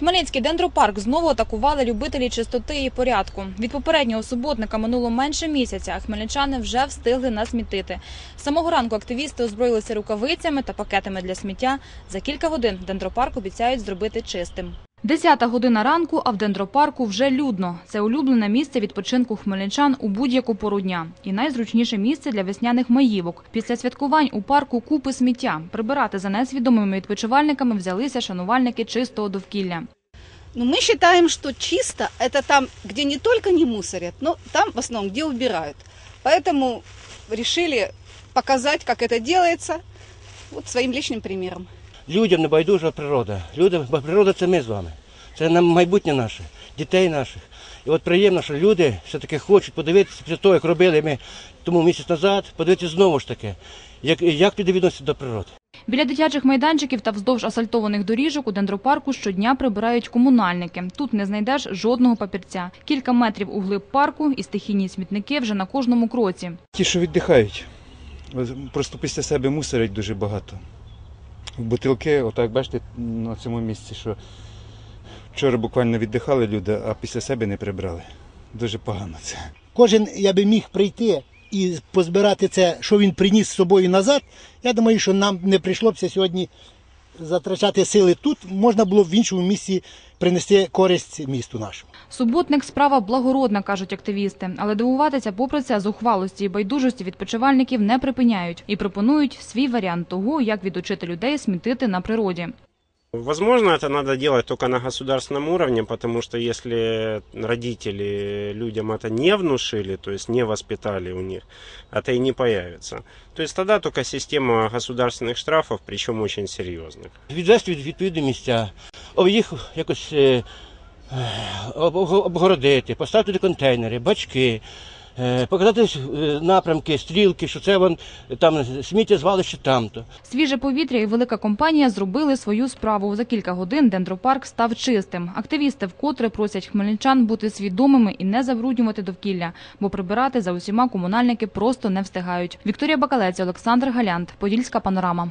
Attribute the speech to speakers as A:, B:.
A: Хмельницький дендропарк знову атакували любителі чистоти і порядку. Від попереднього суботника минуло менше місяця, а хмельничани вже встигли насмітити. З самого ранку активісти озброїлися рукавицями та пакетами для сміття. За кілька годин дендропарк обіцяють зробити чистим. Десята година ранку, а в дендропарку вже людно. Це улюблене місце відпочинку хмельничан у будь-яку пору дня. І найзручніше місце для весняних маївок. Після святкувань у парку купи сміття. Прибирати за несвідомими відпочивальниками взялися шанувальники чистого довкілля.
B: Но мы считаем, что чисто это там, где не только не мусорят, но там в основном, где убирают. Поэтому решили показать, как это делается, вот своим личным примером.
C: Людям не байдужа природа. Люди, бо природа це ми з вами. Це нам майбутнє наше, дітей наших. І от приємно, що люди все-таки хочуть подивитися після того, як робили ми тому місяць назад, подивитися знову ж таки, як, як люди відносяться до природи.
A: Біля дитячих майданчиків та вздовж асфальтованих доріжок у дендропарку щодня прибирають комунальники. Тут не знайдеш жодного папірця. Кілька метрів у глиб парку і стихійні смітники вже на кожному кроці.
D: Ті, що віддихають, просто після себе мусорять дуже багато. Бутилки, отак бачите, на цьому місці, що вчора буквально віддихали люди, а після себе не прибрали. Дуже погано це.
E: Кожен я би міг прийти і позбирати це, що він приніс з собою назад. Я думаю, що нам не прийшло б сьогодні затрачати сили тут. Можна було в іншому місці принести користь місту нашому.
A: Суботник справа благородна, кажуть активісти, але дивуватися попри це зухвалості і байдужості відпочивальників не припиняють і пропонують свій варіант того, як відучити людей смітити на природі.
F: Возможно, это надо делать только на государственном уровне, потому что если родители людям это не внушили, то есть не воспитали у них, это и не появится. То есть тогда только система государственных штрафов, причем очень серьезных.
C: Відвести від відповідні місця, об їх якось е, е, об- об- обгородити, поставити туди контейнери, бачки, е, показати е, напрямки, стрілки, що це вон там сміттєзвалище там-то.
A: Свіже повітря і велика компанія зробили свою справу. За кілька годин дендропарк став чистим. Активісти вкотре просять хмельничан бути свідомими і не забруднювати довкілля, бо прибирати за усіма комунальники просто не встигають. Вікторія Бакалець, Олександр Галянт, Подільська панорама.